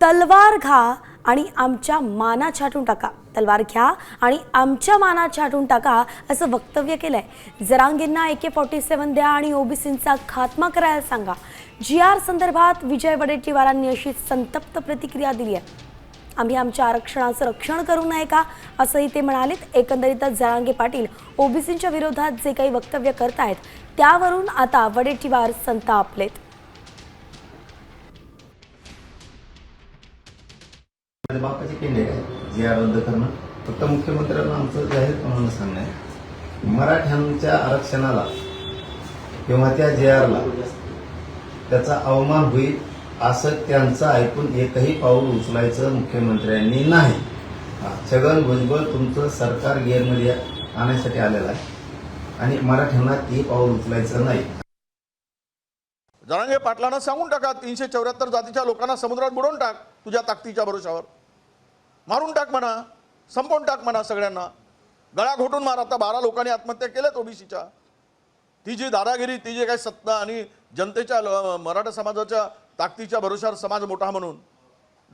तलवार घा आणि आमच्या माना छाटून टाका. तलवार घ्या आणि आमच्या माना छाटून टाका असं वक्तव्य केलंय. जरांगींना ए के फॉर्टी सेवन द्या आणि ओबीसींचा खात्मा करायला सांगा. जी आर संदर्भात विजय वडेट्टीवारांनी अशी संतप्त प्रतिक्रिया दिली आहे. आम्ही आमच्या आरक्षणाचं रक्षण करू नये का? असंही ते म्हणालेत. एकंदरीतच जरांगे पाटील ओबीसींच्या विरोधात जे काही वक्तव्य करतायत त्यावरून आता वडेट्टीवार संतापलेत. बापाचे केंद्र आहे. जे आर रद्द करणं फक्त मुख्यमंत्र्यांना आमचं जाहीरपणानं सांगणं आहे. मराठ्यांच्या आरक्षणाला किंवा त्या जे आरला त्याचा अवमान होईल असं त्यांचं ऐकून एकही पाऊल उचलायचं मुख्यमंत्र्यांनी नाही. छगन भुजबळ तुमचं सरकार गेअरमध्ये आणण्यासाठी आलेलं आहे. आणि मराठ्यांना ते पाऊल उचलायचं नाही. जरांगे पाटलांना सांगून टाका तीनशे चौऱ्याहत्तर जातीच्या लोकांना समुद्रात बुडवून टाक तुझ्या ताकदीच्या भरोशावर मारून टाक म्हणा संपवून टाक म्हणा सगळ्यांना. गळा घोटून मार आता बारा लोकांनी आत्महत्या केल्यात ओबीसीच्या. ती जी दादागिरी ती जी काही सत्ता आणि जनतेच्या ल- मराठा समाजाच्या ताकदीच्या भरोशावर समाज मोठा म्हणून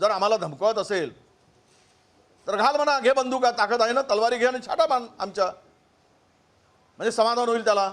जर आम्हाला धमकवत असेल तर घाल म्हणा घे बंदुका ताकद आहे ना तलवारी घे आणि छाटा मान आमच्या. म्हणजे समाधान होईल त्याला.